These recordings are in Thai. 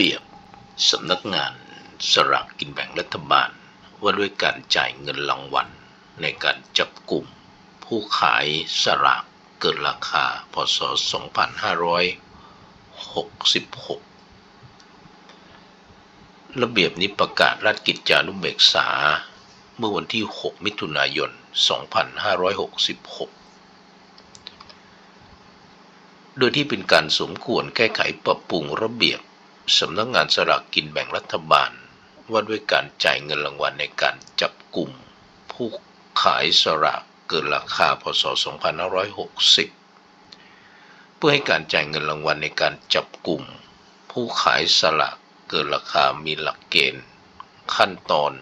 เบียบสำนักงานสลากกินแบ่งรัฐบาล ว่าด้วยการจ่ายเงินรางวัล ในการจับกลุ่ม ผู้ขายสลากเกินราคาพศ 2566 ระเบียบนี้ประกาศราชกิจจานุเบกษา เมื่อวันที่ 6 มิถุนายน 2566โดยที่เป็นการสมควรแก้ไขปรับปรุงระเบียบ สำนักงานสลากกินแบ่งรัฐบาล ว่าด้วยการจ่ายเงินรางวัลในการจับกลุ่ม ผู้ขายสลากเกินราคาพศ 2560 เพื่อให้การจ่ายเงินรางวัลในการจับกลุ่ม ผู้ขายสลากเกินราคามีหลักเกณฑ์ ขั้นตอน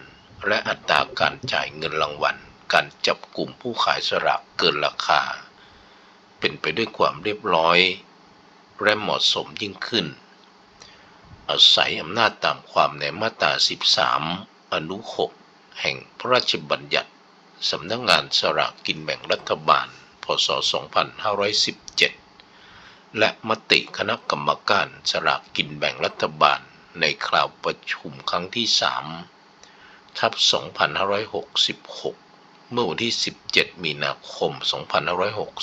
และอัตราการจ่ายเงินรางวัล การจับกลุ่มผู้ขายสลากเกินราคา เป็นไปด้วยความเรียบร้อยและเหมาะสมยิ่งขึ้น อาศัยอำนาจตามความในมาตรา 13 อนุ 6 แห่งพระราชบัญญัติสำนักงานสลากกินแบ่งรัฐบาล พศ 2517 และมติคณะกรรมการสลากกินแบ่งรัฐบาลในคราวประชุมครั้งที่ 3 ทับ 2566 เมื่อวันที่ 17 มีนาคม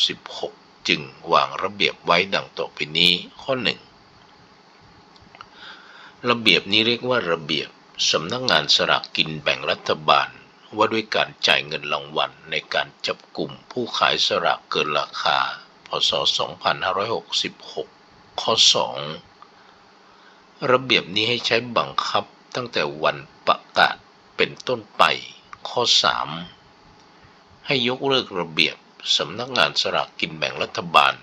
2566 จึงวางระเบียบไว้ดังต่อไปนี้ข้อ 1 ระเบียบนี้เรียกว่าระเบียบสำนักงานสลากกินแบ่งรัฐบาล ว่าด้วยการจ่ายเงินรางวัลในการจับกลุ่มผู้ขายสลากเกินราคา พศ 2566 ข้อ 2 ระเบียบนี้ให้ใช้บังคับตั้งแต่วันประกาศเป็นต้นไป ข้อ 3 ให้ยกเลิกระเบียบสำนักงานสลากกินแบ่งรัฐบาล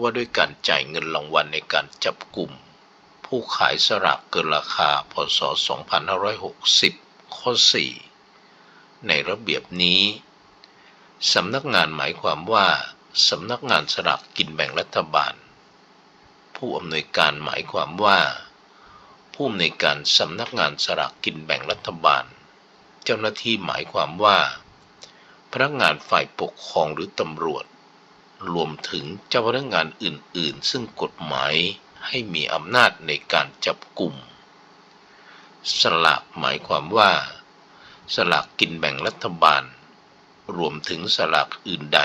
ว่าด้วยการจ่ายเงินรางวัลในการจับกลุ่ม ผู้ขายสลากเกินราคา พศ 2560 ข้อ 4 ในระเบียบนี้สำนักงานหมายความว่าสำนักงานสลากกินแบ่งรัฐบาล ผู้อำนวยการหมายความว่า ผู้อำนวยการสำนักงานสลากกินแบ่งรัฐบาล เจ้าหน้าที่หมายความว่า พนักงานฝ่ายปกครองหรือตำรวจ รวมถึงเจ้าพนักงานอื่น ๆ ซึ่งกฎหมาย ให้มีอำนาจในการจับกลุ่ม สลากหมายความว่า สลากกินแบ่งรัฐบาล รวมถึงสลากอื่นใด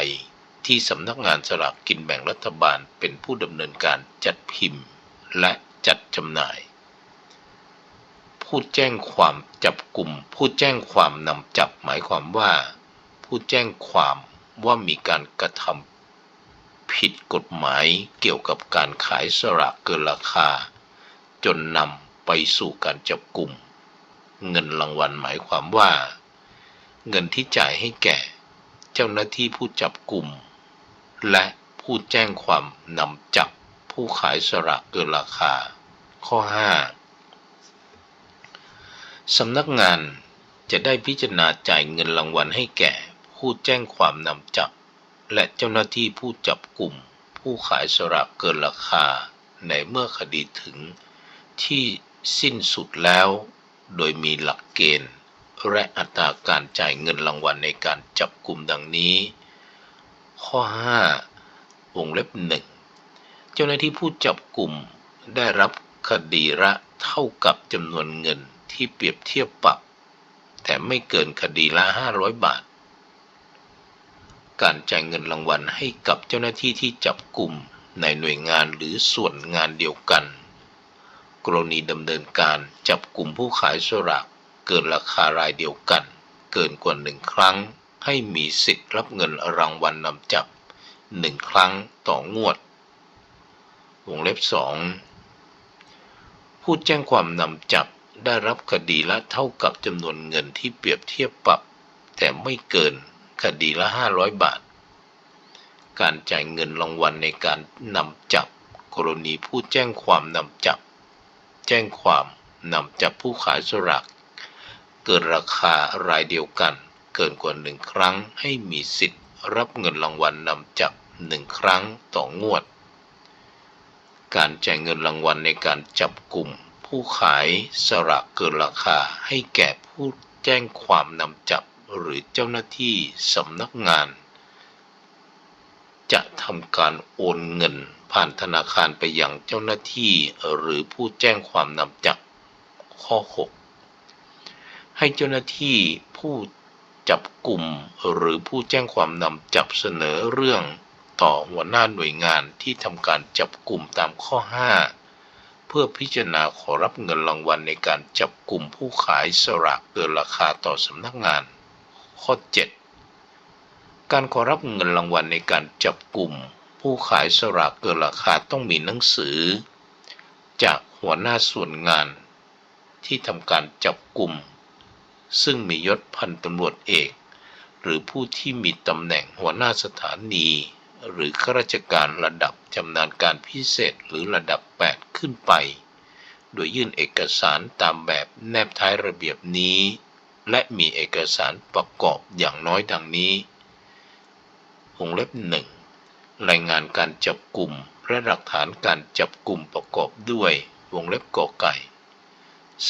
ที่สำนักงานสลากกินแบ่งรัฐบาลเป็นผู้ดำเนินการจัดพิมพ์และจัดจำหน่าย ผู้แจ้งความจับกลุ่ม ผู้แจ้งความนำจับหมายความว่า ผู้แจ้งความว่ามีการกระทำ ผิดกฎหมายเกี่ยวกับการขายสลากเกินราคา จนนำไปสู่การจับกลุ่ม เงินรางวัลหมายความว่า เงินที่จ่ายให้แก่ เจ้าหน้าที่ผู้จับกลุ่ม และผู้แจ้งความนำจับผู้ขายสลากเกินราคา ข้อ 5 สำนักงานจะได้พิจารณาจ่ายเงินรางวัลให้แก่ ผู้แจ้งความนำจับ และเจ้าหน้าที่ผู้จับกลุ่ม ผู้ขายสลากเกินราคาในเมื่อคดีถึงที่สิ้นสุดแล้ว โดยมีหลักเกณฑ์ และอัตราการจ่ายเงินรางวัลในการจับกลุ่มดังนี้ ข้อ 5 วงเล็บหนึ่งเจ้าหน้าที่ผู้จับกลุ่มได้รับคดีละเท่ากับจำนวนเงินที่เปรียบเทียบปรับ แต่ไม่เกินคดีละ 500 บาท การจ่ายเงินรางวัลให้กับเจ้าหน้าที่ที่จับกลุ่มในหน่วยงานหรือส่วนงานเดียวกัน กรณีดำเนินการจับกลุ่มผู้ขายสลากเกินราคารายเดียวกัน เกินกว่าหนึ่งครั้ง ให้มีสิทธิ์รับเงินรางวัลนำจับหนึ่งครั้งต่องวด วงเล็บสองผู้แจ้งความนำจับได้รับคดีละเท่ากับจำนวนเงินที่เปรียบเทียบปรับ แต่ไม่เกิน คดีละ500บาท การจ่ายเงินรางวัลในการนำจับกรณีผู้แจ้งความนำจับ แจ้งความนำจับผู้ขายสลากเกินราคารายเดียวกัน เกินกว่าหนึ่งครั้งให้มีสิทธิ์ รับเงินรางวัลนำจับหนึ่งครั้งต่องวด การจ่ายเงินรางวัลในการจับกลุ่ม ผู้ขายสลากเกินราคาให้แก่ผู้แจ้งความนำจับ หรือเจ้าหน้าที่สำนักงาน จะทำการโอนเงินผ่านธนาคารไปยังเจ้าหน้าที่หรือผู้แจ้งความนำจับข้อ 6 ให้เจ้าหน้าที่ผู้จับกลุ่มหรือผู้แจ้งความนำจับเสนอเรื่องต่อหัวหน้าหน่วยงานที่ทำการจับกลุ่มตามข้อ 5 เพื่อพิจารณาขอรับเงินรางวัลในการจับกลุ่มผู้ขายสลากเกินราคาต่อสำนักงาน ข้อ 7 การขอรับเงินรางวัลในการจับกลุ่ม ผู้ขายสลากเกินราคาต้องมีหนังสือ จากหัวหน้าส่วนงาน ที่ทำการจับกลุ่ม ซึ่งมียศพันตำรวจเอก หรือผู้ที่มีตำแหน่งหัวหน้าสถานี หรือข้าราชการระดับชำนาญการพิเศษหรือระดับ 8 ขึ้นไป โดยยื่นเอกสารตามแบบแนบท้ายระเบียบนี้ และมีเอกสารประกอบอย่างน้อยดังนี้ วงเล็บหนึ่งรายงานการจับกลุ่มและหลักฐานการจับกลุ่มประกอบด้วย วงเล็บกอไก่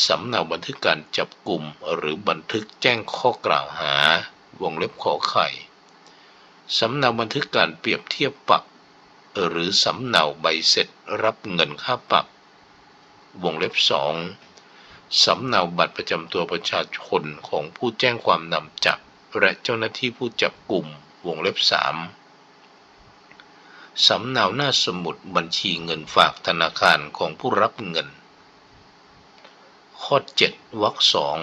สำเนาบันทึกการจับกลุ่มหรือบันทึกแจ้งข้อกล่าวหา วงเล็บขอไข่ สำเนาบันทึกการเปรียบเทียบปรับหรือสำเนาใบเสร็จรับเงินค่าปรับ วงเล็บสอง สำเนาบัตรประจำตัวประชาชนของผู้แจ้งความนำจับ และเจ้าหน้าที่ผู้จับกลุ่มวงเล็บสามสำเนาหน้าสมุดบัญชีเงินฝากธนาคารของผู้รับเงิน ข้อ 7วรรคสอง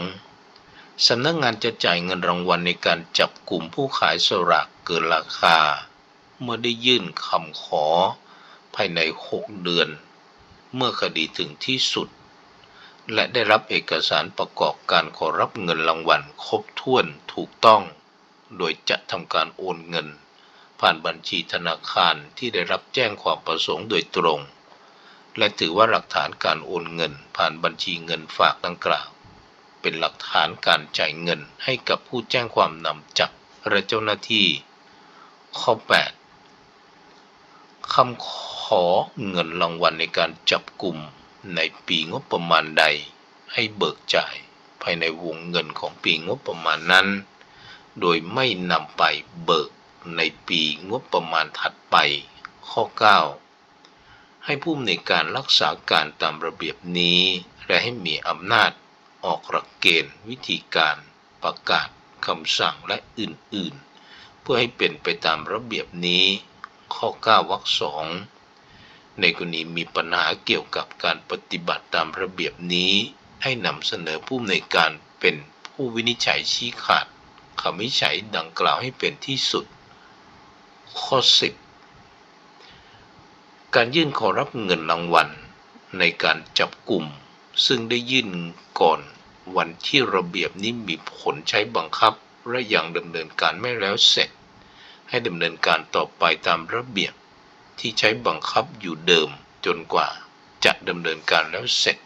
สำนักงานจะจ่ายเงินรางวัลในการจับกลุ่มผู้ขายสลากเกินราคา เมื่อได้ยื่นคำขอ ภายใน 6 เดือน เมื่อคดีถึงที่สุด และได้รับเอกสารประกอบการขอรับเงินรางวัลครบถ้วนถูกต้อง โดยจะทำการโอนเงิน ผ่านบัญชีธนาคารที่ได้รับแจ้งความประสงค์โดยตรง และถือว่าหลักฐานการโอนเงินผ่านบัญชีเงินฝากดังกล่าว เป็นหลักฐานการจ่ายเงินให้กับผู้แจ้งความนำจับและเจ้าหน้าที่ ข้อ 8คำขอเงินรางวัลในการจับกลุ่ม ในปีงบประมาณใดให้เบิกจ่ายภายในวงเงินของปีงบประมาณนั้น โดยไม่นำไปเบิกในปีงบประมาณถัดไป ข้อ 9 ให้ผู้อำนวยการรักษาการตามระเบียบนี้ และให้มีอำนาจออกหลักเกณฑ์วิธีการประกาศคำสั่งและอื่น ๆ เพื่อให้เป็นไปตามระเบียบนี้ ข้อ 9 วรรคสอง ในกรณีมีปัญหาเกี่ยวกับการปฏิบัติตามระเบียบนี้ ให้นำเสนอผู้อำนการเป็นผู้วินิจฉัยชี้ขาดคำวินิจฉัยดังกล่าวให้เป็นที่สุด ข้อ 10 การยื่นขอรับเงินรางวัลในการจับกลุ่ม ซึ่งได้ยื่นก่อนวันที่ระเบียบนี้มีผลใช้บังคับ และยังดำเนินการไม่แล้วเสร็จ ให้ดำเนินการต่อไปตามระเบียบ ที่ใช้บังคับอยู่เดิมจนกว่าจะดำเนินการแล้วเสร็จ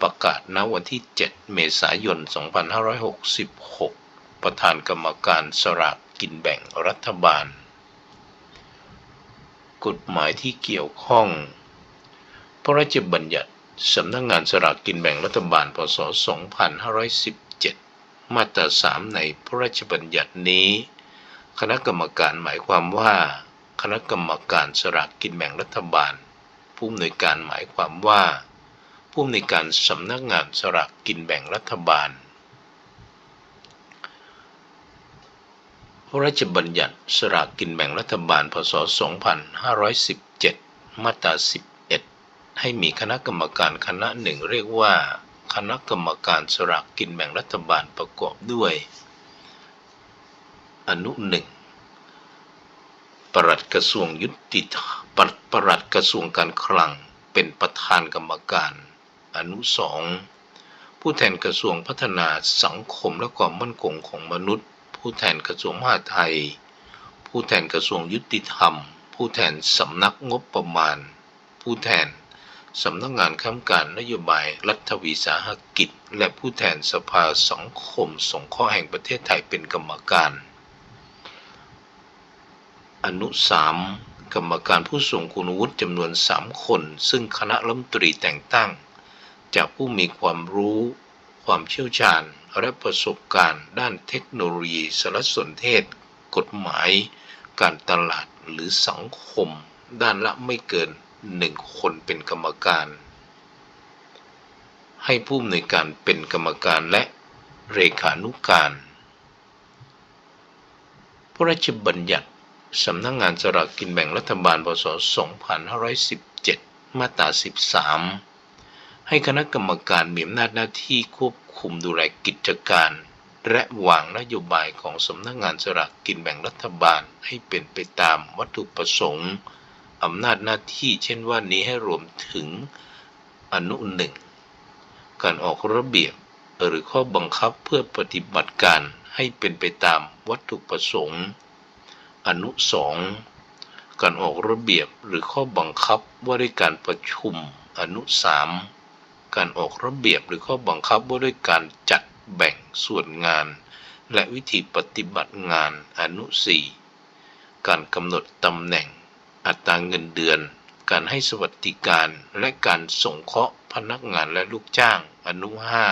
ประกาศณวันที่ 7 เมษายน 2566 ประธานกรรมการสลากกินแบ่งรัฐบาล กฎหมายที่เกี่ยวข้อง พระราชบัญญัติสำนักงานสลากกินแบ่งรัฐบาล พศ 2517 มาตรา 3 ในพระราชบัญญัตินี้ คณะกรรมการหมายความว่า คณะกรรมการสลากกินแบ่งรัฐบาล ผู้อำนวยการหมายความว่า ผู้อำนวยการสำนักงานสลากกินแบ่งรัฐบาล พระราชบัญญัติสลากกินแบ่งรัฐบาล พศ 2517 มาตรา 11 ให้มีคณะกรรมการคณะหนึ่งเรียกว่า คณะกรรมการสลากกินแบ่งรัฐบาลประกอบด้วย อนุหนึ่ง ประหลัดกระทรวงยุติธรรมประหลัดกระทรวงการคลัง เป็นประธานกรรมการ อนุสองผู้แทนกระทรวงพัฒนาสังคมและความมั่นคงของมนุษย์ ผู้แทนกระทรวงมหาดไทย ผู้แทนกระทรวงยุติธรรม ผู้แทนสำนักงบประมาณ ผู้แทนสำนักงานข้ามการนโยบายรัฐวิสาหกิจ และผู้แทนสภาสังคมสงเคราะห์แห่งประเทศไทยเป็นกรรมการ อนุสามกรรมการผู้ทรงคุณวุฒิจำนวน3คน ซึ่งคณะรัฐมนตรีแต่งตั้ง จากผู้มีความรู้ ความเชี่ยวชาญ และประสบการณ์ ด้านเทคโนโลยีสารสนเทศ กฎหมาย การตลาดหรือสังคม ด้านละไม่เกินหนึ่งคนเป็นกรรมการ ให้ผู้อำนวยการเป็นกรรมการและเลขานุการ พระราชบัญญัติ สำนักงงานสลากกินแบ่งรัฐบาลพศ2517 มาตรา 13 ให้คณะกรรมการมีอำนาจหน้าที่ควบคุมดูแลกิจการ และวางนโยบายของสำนักงงานสลากกินแบ่งรัฐบาลให้เป็นไปตามวัตถุประสงค์อำนาจหน้าที่เช่นว่านี้ให้รวมถึงอนุหนึ่งการออกระเบียบหรือข้อบังคับเพื่อปฏิบัติการให้เป็นไปตามวัตถุประสงค์ อนุสองการออกระเบียบหรือข้อบังคับว่าด้วยการประชุมอนุสามการออกระเบียบหรือข้อบังคับว่าด้วยการจัดแบ่งส่วนงาน และวิธีปฏิบัติงานอนุสี่การกำหนดตำแหน่ง อัตราเงินเดือน การให้สวัสดิการและการส่งเคราะห์พนักงานและลูกจ้างอนุห้า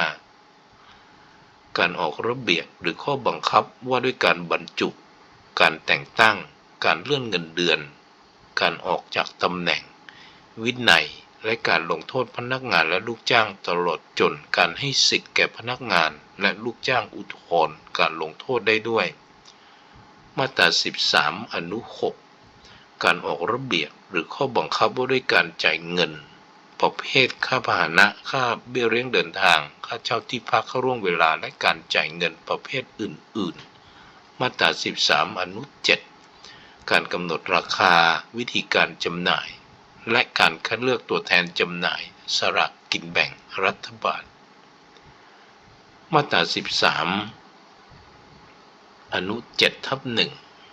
การออกระเบียบหรือข้อบังคับว่าด้วยการบรรจุ การแต่งตั้ง การเลื่อนเงินเดือน การออกจากตำแหน่ง วินัยและการลงโทษพนักงานและลูกจ้างตลอดจนการให้สิทธิ์แก่พนักงานและลูกจ้างอุทธรณ์การลงโทษได้ด้วย มาตรา 13 อนุ 6 การออกระเบียบหรือข้อบังคับว่าด้วยการจ่ายเงิน ประเภทค่าพาหนะค่าเบี้ยเลี้ยงเดินทาง ค่าเช่าที่พักเข้าร่วงเวลาและการจ่ายเงินประเภทอื่น ๆ มาตรา 13 อนุ 7 การกำหนดราคาวิธีการจำหน่าย และการคัดเลือกตัวแทนจำหน่ายสลากกินแบ่งรัฐบาล มาตรา 13 อนุ 7 ทับ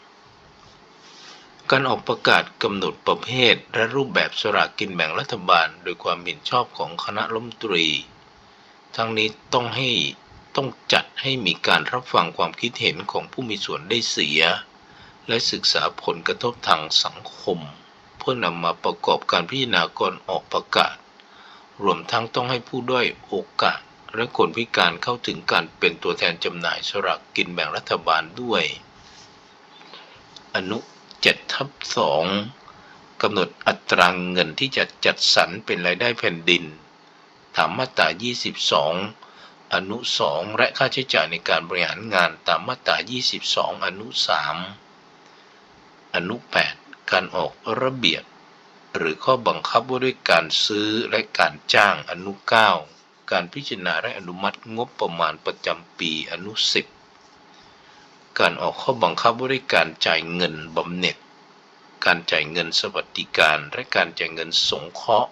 1 การออกประกาศกำหนดประเภทและรูปแบบสลากกินแบ่งรัฐบาล โดยความเห็นชอบของคณะรัฐมนตรี ทั้งนี้ต้องให้ ต้องจัดให้มีการรับฟังความคิดเห็นของผู้มีส่วนได้เสีย และศึกษาผลกระทบทางสังคม เพื่อนำมาประกอบการพิจารณาก่อนออกประกาศ รวมทั้งต้องให้ผู้ด้อยโอกาส และคนพิการเข้าถึงการเป็นตัวแทนจำหน่ายสลากกินแบ่งรัฐบาลด้วย อนุ7ทับ2กำหนดอัตรางเงินที่จะจัดสรรเป็นรายได้แผ่นดินตามมาตรา 22 อนุ 2 และค่าใช้จ่ายในการบริหารงานตามมาตรา 22 อนุ 3 อนุ 8 การออกระเบียบ หรือข้อบังคับว่าด้วยการซื้อและการจ้างอนุ 9 การพิจารณาและอนุมัติงบประมาณประจำปีอนุ 10 การออกข้อบังคับว่าด้วยการจ่ายเงินบำเหน็จ การจ่ายเงินสวัสดิการ และการจ่ายเงินสงเคราะห์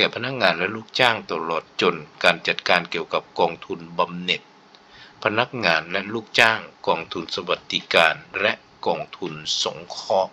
ก่พนักงานและลูกจ้างตลอดจนการจัดการเกี่ยวกับกองทุนบำเหน็จ พนักงานและลูกจ้างกองทุนสวัสดิการและกองทุนสงเคราะห์